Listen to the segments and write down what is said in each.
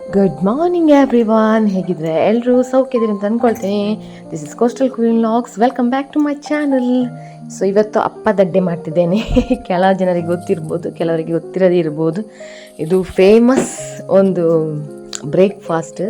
Good morning everyone ಹೇಗಿದ್ರೆ ಎಲ್ಲರೂ ಸೌಖ್ಯದಿರಿ ಅಂತ ಅಂದ್ಕೊಳ್ತೇನೆ this is coastal queen locks welcome back to my channel so ಇವತ್ತು ಅಪ್ಪ ದಡ್ಡೆ ಮಾಡ್ತಿದ್ದೇನೆ. ಕೆಲ ಜನರಿಗೆ ಗೊತ್ತಿರ್ಬೋದು, ಕೆಲವರಿಗೆ ಗೊತ್ತಿರದೇ ಇರ್ಬೋದು. ಇದು ಫೇಮಸ್ ಒಂದು ಬ್ರೇಕ್ಫಾಸ್ಟ್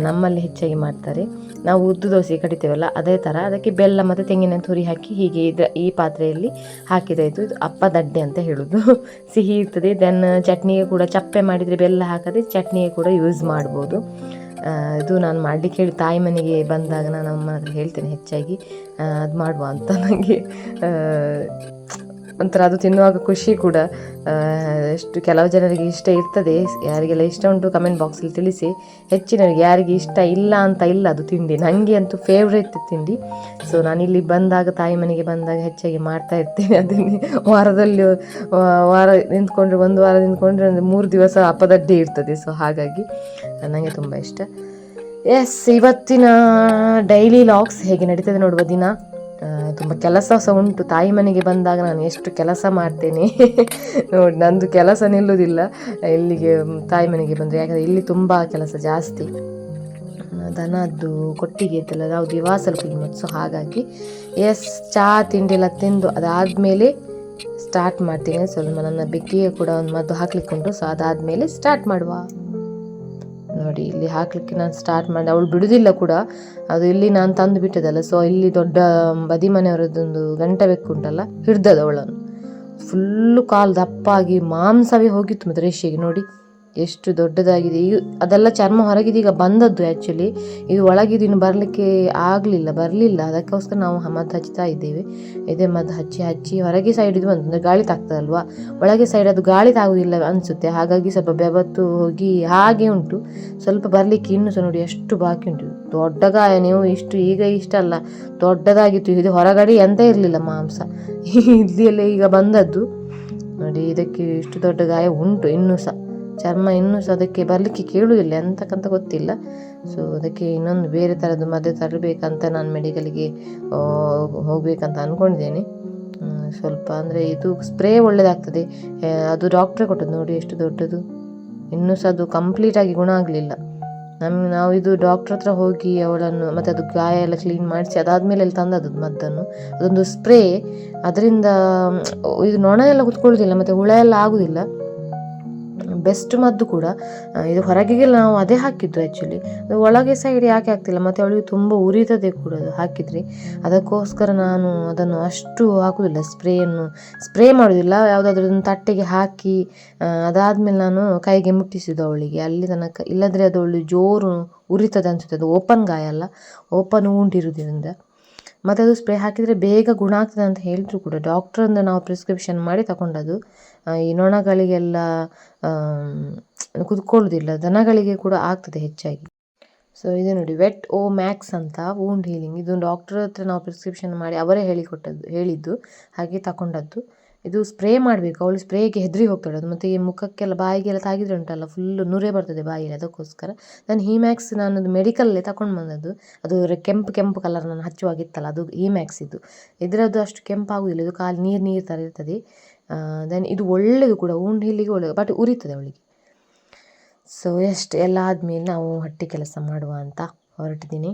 ನಮ್ಮಲ್ಲಿ ಹೆಚ್ಚಾಗಿ ಮಾಡ್ತಾರೆ. ನಾವು ಉದ್ದು ದೋಸೆ ಕಡಿತೇವಲ್ಲ ಅದೇ ಥರ ಅದಕ್ಕೆ ಬೆಲ್ಲ ಮತ್ತು ತೆಂಗಿನ ತುರಿ ಹಾಕಿ ಹೀಗೆ ಇದು ಈ ಪಾತ್ರೆಯಲ್ಲಿ ಹಾಕಿದಾಯಿತು ಇದು ಅಪ್ಪ ದಡ್ಡೆ ಅಂತ ಹೇಳೋದು. ಸಿಹಿ ಇರ್ತದೆ. ದೆನ್ ಚಟ್ನಿಗೆ ಕೂಡ ಚಪ್ಪೆ ಮಾಡಿದರೆ ಬೆಲ್ಲ ಹಾಕದೆ ಚಟ್ನಿಗೆ ಕೂಡ ಯೂಸ್ ಮಾಡ್ಬೋದು. ಇದು ನಾನು ಮಾಡಲಿಕ್ಕೆ ಹೇಳಿ, ತಾಯಿ ಮನೆಗೆ ಬಂದಾಗ ನಾನು ಹತ್ರ ಹೇಳ್ತೇನೆ ಹೆಚ್ಚಾಗಿ. ಅದು ಮಾಡುವ ಅಂತ ನನಗೆ ಒಂಥರ ಅದು ತಿನ್ನುವಾಗ ಖುಷಿ ಕೂಡ. ಎಷ್ಟು ಕೆಲವು ಜನರಿಗೆ ಇಷ್ಟ ಇರ್ತದೆ. ಯಾರಿಗೆಲ್ಲ ಇಷ್ಟ ಉಂಟು ಕಮೆಂಟ್ ಬಾಕ್ಸಲ್ಲಿ ತಿಳಿಸಿ. ಹೆಚ್ಚಿನವರಿಗೆ ಯಾರಿಗೆ ಇಷ್ಟ ಇಲ್ಲ ಅಂತ ಇಲ್ಲ ಅದು ತಿಂಡಿ. ನನಗೆ ಅಂತೂ ಫೇವ್ರೇಟ್ ತಿಂಡಿ. ಸೊ ಇಲ್ಲಿ ಬಂದಾಗ, ತಾಯಿ ಮನೆಗೆ ಬಂದಾಗ ಹೆಚ್ಚಾಗಿ ಮಾಡ್ತಾ ಇರ್ತೇನೆ. ಅದನ್ನೇ ವಾರದಲ್ಲಿ ವಾರ ನಿಂತ್ಕೊಂಡ್ರೆ, ಒಂದು ವಾರ ನಿಂತ್ಕೊಂಡ್ರೆ ಒಂದು ಮೂರು ದಿವಸ ಅಪದಡ್ಡೆ ಇರ್ತದೆ. ಸೊ ಹಾಗಾಗಿ ನನಗೆ ತುಂಬ ಇಷ್ಟ. ಎಸ್ ಇವತ್ತಿನ ಡೈಲಿ ಲಾಗ್ಸ್ ಹೇಗೆ ನಡೀತದೆ ನೋಡುವ ದಿನ? ತುಂಬ ಕೆಲಸ ಸಹ ಉಂಟು. ತಾಯಿ ಮನೆಗೆ ಬಂದಾಗ ನಾನು ಎಷ್ಟು ಕೆಲಸ ಮಾಡ್ತೇನೆ? ನೋಡಿ, ನಂದು ಕೆಲಸ ನಿಲ್ಲುವುದಿಲ್ಲ. ಇಲ್ಲಿಗೆ ತಾಯಿ ಮನೆಗೆ ಬಂದರೆ. ಯಾಕಂದರೆ ಇಲ್ಲಿ ತುಂಬ ಕೆಲಸ ಜಾಸ್ತಿ. ದನದ್ದು ಕೊಟ್ಟಿಗೆ ಇದ್ದಲ್ಲ ನಾವು ದಿವಾಸ ಸೊ ಹಾಗಾಗಿ ಎಸ್ ಚಹಾ ತಿಂಡಿ ಎಲ್ಲ ತಿಂದು ಅದಾದಮೇಲೆ ಸ್ಟಾರ್ಟ್ ಮಾಡ್ತೀನಿ. ಸ್ವಲ್ಪ ನನ್ನ ಬೆಕ್ಕಿಗೆ ಕೂಡ ಒಂದು ಮದ್ದು ಹಾಕ್ಲಿಕ್ಕೆ ಉಂಟು. ಸೊ ಅದಾದಮೇಲೆ ಸ್ಟಾರ್ಟ್ ಮಾಡುವ. ನೋಡಿ, ಇಲ್ಲಿ ಹಾಕ್ಲಿಕ್ಕೆ ನಾನು ಸ್ಟಾರ್ಟ್ ಮಾಡಿ, ಅವಳು ಬಿಡುವುದಿಲ್ಲ ಕೂಡ. ಅದು ಇಲ್ಲಿ ನಾನು ತಂದು ಬಿಟ್ಟದಲ್ಲ ಸೊ ಇಲ್ಲಿ ದೊಡ್ಡ ಬದಿ ಮನೆಯವರದ್ದೊಂದು ಗಂಟೆ ಬೆಕ್ಕುಂಟಲ್ಲ, ಹಿಡ್ದದ ಅವಳನ್ನು. ಫುಲ್ಲು ಕಾಲು ದಪ್ಪಾಗಿ ಮಾಂಸವೇ ಹೋಗಿತ್ತು ಮತ್ತೆ ನೋಡಿ. ಎಷ್ಟು ದೊಡ್ಡದಾಗಿದೆ. ಈಗ ಅದೆಲ್ಲ ಚರ್ಮ ಹೊರಗಿದೆ. ಈಗ ಬಂದದ್ದು ಆ್ಯಕ್ಚುಲಿ ಇದು ಒಳಗಿದು ಇನ್ನು ಬರಲಿಕ್ಕೆ ಆಗಲಿಲ್ಲ, ಬರಲಿಲ್ಲ. ಅದಕ್ಕೋಸ್ಕರ ನಾವು ಮದ್ದು ಹಚ್ತಾ ಇದ್ದೇವೆ. ಇದೇ ಮದ್ದು ಹಚ್ಚಿ ಹಚ್ಚಿ ಹೊರಗೆ ಸೈಡ್ ಇದು ಬಂತು. ಗಾಳಿ ತಾಗ್ತದಲ್ವಾ? ಒಳಗೆ ಸೈಡ್ ಅದು ಗಾಳಿ ತಾಗುವುದಿಲ್ಲ ಅನಿಸುತ್ತೆ. ಹಾಗಾಗಿ ಸ್ವಲ್ಪ ಬೆವತ್ತು ಹೋಗಿ ಹಾಗೆ ಉಂಟು. ಸ್ವಲ್ಪ ಬರಲಿಕ್ಕೆ ಇನ್ನೂ ಸಹ ನೋಡಿ ಎಷ್ಟು ಬಾಕಿ ಉಂಟು. ದೊಡ್ಡ ಗಾಯ ನೀವು ಇಷ್ಟು ಈಗ ಇಷ್ಟಲ್ಲ ದೊಡ್ಡದಾಗಿತ್ತು. ಇದು ಹೊರಗಡೆ ಎಂತ ಇರಲಿಲ್ಲ ಮಾಂಸ. ಇಲ್ಲಿಯಲ್ಲೇ ಈಗ ಬಂದದ್ದು. ನೋಡಿ, ಇದಕ್ಕೆ ಇಷ್ಟು ದೊಡ್ಡ ಗಾಯ ಉಂಟು. ಇನ್ನೂ ಸಹ. ಚರ್ಮ ಇನ್ನೂ ಸಹ ಅದಕ್ಕೆ ಬರಲಿಕ್ಕೆ ಕೇಳುವುದಿಲ್ಲ, ಎಂತಕ್ಕಂತ ಗೊತ್ತಿಲ್ಲ. ಸೊ ಅದಕ್ಕೆ ಇನ್ನೊಂದು ಬೇರೆ ಥರದ್ದು ಮದ್ದು ತರಬೇಕಂತ ನಾನು ಮೆಡಿಕಲ್ಗೆ ಹೋಗಬೇಕಂತ ಅಂದ್ಕೊಂಡಿದ್ದೇನೆ ಸ್ವಲ್ಪ ಅಂದರೆ ಇದು ಸ್ಪ್ರೇ ಒಳ್ಳೆಯದಾಗ್ತದೆ ಅದು ಡಾಕ್ಟ್ರೇ ಕೊಟ್ಟದ್ದು ನೋಡಿ ಎಷ್ಟು ದೊಡ್ಡದು. ಇನ್ನೂ ಸಹ ಅದು ಕಂಪ್ಲೀಟಾಗಿ ಗುಣ ಆಗಲಿಲ್ಲ. ನಮ್ಮ ನಾವು ಇದು ಡಾಕ್ಟ್ರ್ ಹತ್ರ ಹೋಗಿ ಅವಳನ್ನು ಮತ್ತು ಅದು ಗಾಯ ಎಲ್ಲ ಕ್ಲೀನ್ ಮಾಡಿಸಿ ಅದಾದಮೇಲೆ ಅಲ್ಲಿ ತಂದದ್ದು ಮದ್ದನ್ನು. ಅದೊಂದು ಸ್ಪ್ರೇ ಅದರಿಂದ, ಇದು ನೊಣ ಎಲ್ಲ ಕುತ್ಕೊಳ್ಳೋದಿಲ್ಲ, ಮತ್ತು ಹುಳ ಎಲ್ಲ ಆಗುದಿಲ್ಲ. ಬೆಸ್ಟ್ ಮದ್ದು ಕೂಡ ಇದು ಹೊರಗೆಗೆಲ್ಲ ನಾವು ಅದೇ ಹಾಕಿದ್ದು ಆ್ಯಕ್ಚುಲಿ ಒಳಗೆ ಸೈಡ್ ಯಾಕೆ ಆಗ್ತಿಲ್ಲ ಮತ್ತು ಅವಳಿಗೆ ತುಂಬ ಉರಿತದೆ ಕೂಡ ಹಾಕಿದ್ರಿ. ಅದಕ್ಕೋಸ್ಕರ ನಾನು ಅದನ್ನು ಅಷ್ಟು ಹಾಕೋದಿಲ್ಲ, ಸ್ಪ್ರೇಯನ್ನು, ಸ್ಪ್ರೇ ಮಾಡೋದಿಲ್ಲ. ಯಾವುದಾದ್ರೂ ತಟ್ಟೆಗೆ ಹಾಕಿ ಅದಾದಮೇಲೆ ನಾನು ಕೈಗೆ ಮುಟ್ಟಿಸಿದ್ದು ಅವಳಿಗೆ. ಅಲ್ಲಿ ತನಕ ಇಲ್ಲದ್ರೆ ಅದು ಅವಳು ಜೋರು ಉರಿತದೆ ಅನಿಸುತ್ತೆ. ಅದು ಓಪನ್ ಗಾಯ ಅಲ್ಲ ಓಪನ್ ಉಂಡಿರುವುದರಿಂದ ಮತ್ತು ಅದು ಸ್ಪ್ರೇ ಹಾಕಿದರೆ ಬೇಗ ಗುಣ ಆಗ್ತದೆ ಅಂತ ಹೇಳಿದ್ರು ಕೂಡ. ಡಾಕ್ಟ್ರಿಂದ ನಾವು ಪ್ರಿಸ್ಕ್ರಿಪ್ಷನ್ ಮಾಡಿ ತಗೊಂಡದ್ದು ಈ ನೊಣಗಳಿಗೆಲ್ಲ ಆಮ್, ಕುತ್ಕೊಳ್ಳೋದಿಲ್ಲ. ದನಗಳಿಗೆ ಕೂಡ ಆಗ್ತದೆ ಹೆಚ್ಚಾಗಿ. ಸೊ ಇದು ನೋಡಿ ವೆಟ್ ಓ ಮ್ಯಾಕ್ಸ್ ಅಂತ ವೂಂಡ್ ಹೀಲಿಂಗ್ ಇದು ಡಾಕ್ಟ್ರ್ ಹತ್ರ ನಾವು ಪ್ರಿಸ್ಕ್ರಿಪ್ಷನ್ ಮಾಡಿ ಅವರೇ ಹೇಳಿಕೊಟ್ಟದ್ದು ಹೇಳಿದ್ದು ಹಾಗೆ ತಗೊಂಡದ್ದು ಇದು ಸ್ಪ್ರೇ ಮಾಡಬೇಕು. ಅವಳು ಸ್ಪ್ರೇಗೆ ಹೆದರಿ ಹೋಗ್ತಾಳೆ. ಅದು ಮತ್ತು ಈ ಮುಖಕ್ಕೆಲ್ಲ ಬಾಯಿಗೆಲ್ಲ ತಾಗಿದ್ರೆ ಉಂಟಲ್ಲ ಫುಲ್ಲು ನುರೆ ಬರ್ತದೆ ಬಾಯಿಗೆ ಅದಕ್ಕೋಸ್ಕರ. ನಾನು ಹೀಮ್ಯಾಕ್ಸ್ ಮ್ಯಾಕ್ಸ್ ನಾನು ಅದು ಮೆಡಿಕಲ್ಲೇ ತಗೊಂಡು ಬಂದದ್ದು. ಅದು ಕೆಂಪು ಕೆಂಪು ಕಲರ್ ನಾನು ಹಚ್ಚುವಾಗಿತ್ತಲ್ಲ, ಅದು ಈ ಮ್ಯಾಕ್ಸ್ ಇದು. ಇದರದ್ದು ಅಷ್ಟು ಕೆಂಪಾಗುವುದಿಲ್ಲ ಇದು ಕಾಲು ನೀರು ನೀರು ಥರ ಇರ್ತದೆ. ದೆನ್ ಇದು ಒಳ್ಳೆಯದು ಕೂಡ. ಉಂಡು ಹಿಲ್ಲಿಗೆ ಒಳ್ಳೆಯದು ಬಟ್ ಉರಿತದೆ ಅವಳಿಗೆ. ಸೊ ಎಷ್ಟು ಎಲ್ಲ ಆದಮೇಲೆ ನಾವು ಹಟ್ಟಿ ಕೆಲಸ ಮಾಡುವ ಅಂತ ಹೊರಟಿದ್ದೀನಿ.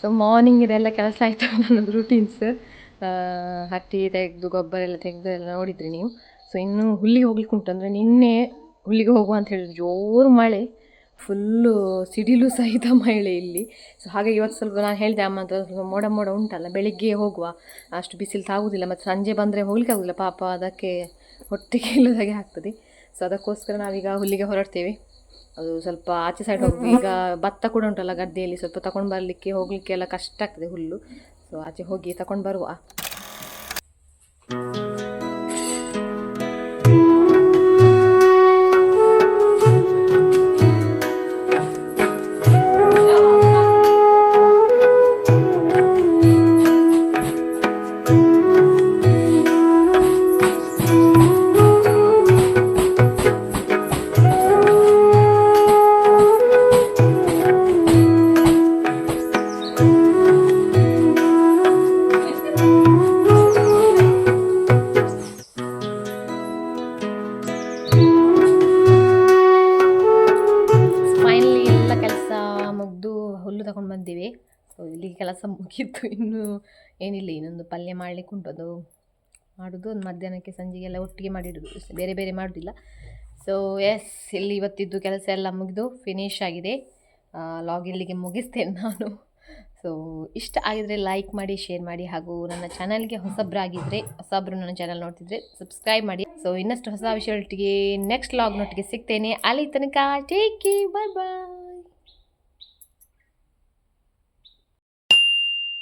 ಸೊ ಮಾರ್ನಿಂಗ್ ಇದೆಲ್ಲ ಕೆಲಸ ಆಯಿತು ನನ್ನದು ರೂಟೀನ್ಸ್ ಹತ್ತಿ ತೆಗೆದು, ಗೊಬ್ಬರ ಎಲ್ಲ ತೆಗೆದು ಎಲ್ಲ ನೋಡಿದ್ರಿ ನೀವು. ಸೊ ಇನ್ನು ಹುಲ್ಲಿಗೆ ಹೋಗ್ಲಿಕ್ಕೆ ಉಂಟು ಅಂದರೆ ನಿನ್ನೆ ಹುಲ್ಲಿಗೆ ಹೋಗುವ ಅಂತ ಹೇಳಿದ್ರು. ಜೋರು ಮಳೆ ಫುಲ್ಲು ಸಿಡಿಲು ಸಹಿತ ಮಳೆ ಇಲ್ಲಿ. ಸೊ ಹಾಗೆ ಇವತ್ತು ಸ್ವಲ್ಪ ನಾನು ಹೇಳಿದೆ ಅಮ್ಮ ಅಂತ ಸ್ವಲ್ಪ ಮೋಡ ಮೋಡ ಉಂಟಲ್ಲ, ಬೆಳಿಗ್ಗೆ ಹೋಗುವ. ಅಷ್ಟು ಬಿಸಿಲು ತಾಗುವುದಿಲ್ಲ ಮತ್ತು ಸಂಜೆ ಬಂದರೆ ಹೋಗ್ಲಿಕ್ಕೆ ಆಗೋದಿಲ್ಲ. ಪಾಪ ಅದಕ್ಕೆ ಹೊಟ್ಟೆಗೆ ಇಲ್ಲದಾಗೆ ಆಗ್ತದೆ. ಸೊ ಅದಕ್ಕೋಸ್ಕರ ನಾವೀಗ ಹುಲ್ಲಿಗೆ ಹೊರಡ್ತೇವೆ. ಅದು ಸ್ವಲ್ಪ ಆಚೆ ಸೈಡ್ ಹೋಗಿ ಈಗ ಭತ್ತ ಕೂಡ ಉಂಟಲ್ಲ ಗದ್ದೆಯಲ್ಲಿ, ಸ್ವಲ್ಪ ತಕೊಂಡು ಬರಲಿಕ್ಕೆ ಹೋಗಲಿಕ್ಕೆ ಎಲ್ಲ ಕಷ್ಟ ಆಗ್ತದೆ ಹುಲ್ಲು. ಸೊ ಆಚೆ ಹೋಗಿ ತಕೊಂಡು ಬರುವ. ಏನಿಲ್ಲ, ಇನ್ನೊಂದು ಪಲ್ಯ ಮಾಡಲಿಕ್ಕೆ ಉಂಟು. ಅದು ಮಾಡೋದು, ಒಂದು ಮಧ್ಯಾಹ್ನಕ್ಕೆ ಸಂಜೆಗೆಲ್ಲ ಒಟ್ಟಿಗೆ ಮಾಡಿಡೋದು ಬೇರೆ ಬೇರೆ ಮಾಡೋದಿಲ್ಲ. ಸೊ ಎಸ್ ಇಲ್ಲಿ ಇವತ್ತಿದ್ದು ಕೆಲಸ ಎಲ್ಲ ಮುಗಿದು ಫಿನಿಶ್ ಆಗಿದೆ. ಲಾಗ್ ಇಲ್ಲಿಗೆ ಮುಗಿಸ್ತೇನೆ ನಾನು. ಸೊ ಇಷ್ಟ ಆಗಿದ್ರೆ ಲೈಕ್ ಮಾಡಿ ಶೇರ್ ಮಾಡಿ, ಹಾಗೂ ನನ್ನ ಚಾನಲ್ಗೆ ಹೊಸಬ್ರಾಗಿದ್ದರೆ ಹೊಸಬ್ರು ನನ್ನ ಚಾನಲ್ ನೋಡ್ತಿದ್ರೆ ಸಬ್ಸ್ಕ್ರೈಬ್ ಮಾಡಿ. ಸೊ ಇನ್ನಷ್ಟು ಹೊಸ ವಿಷಯಗಳೊಟ್ಟಿಗೆ ನೆಕ್ಸ್ಟ್ ಲಾಗ್ನೊಟ್ಟಿಗೆ ಸಿಗ್ತೇನೆ. ಅಲ್ಲಿ ತನಕ ಟೇಕ್ ಬಾಯ್ ಬಾಯ್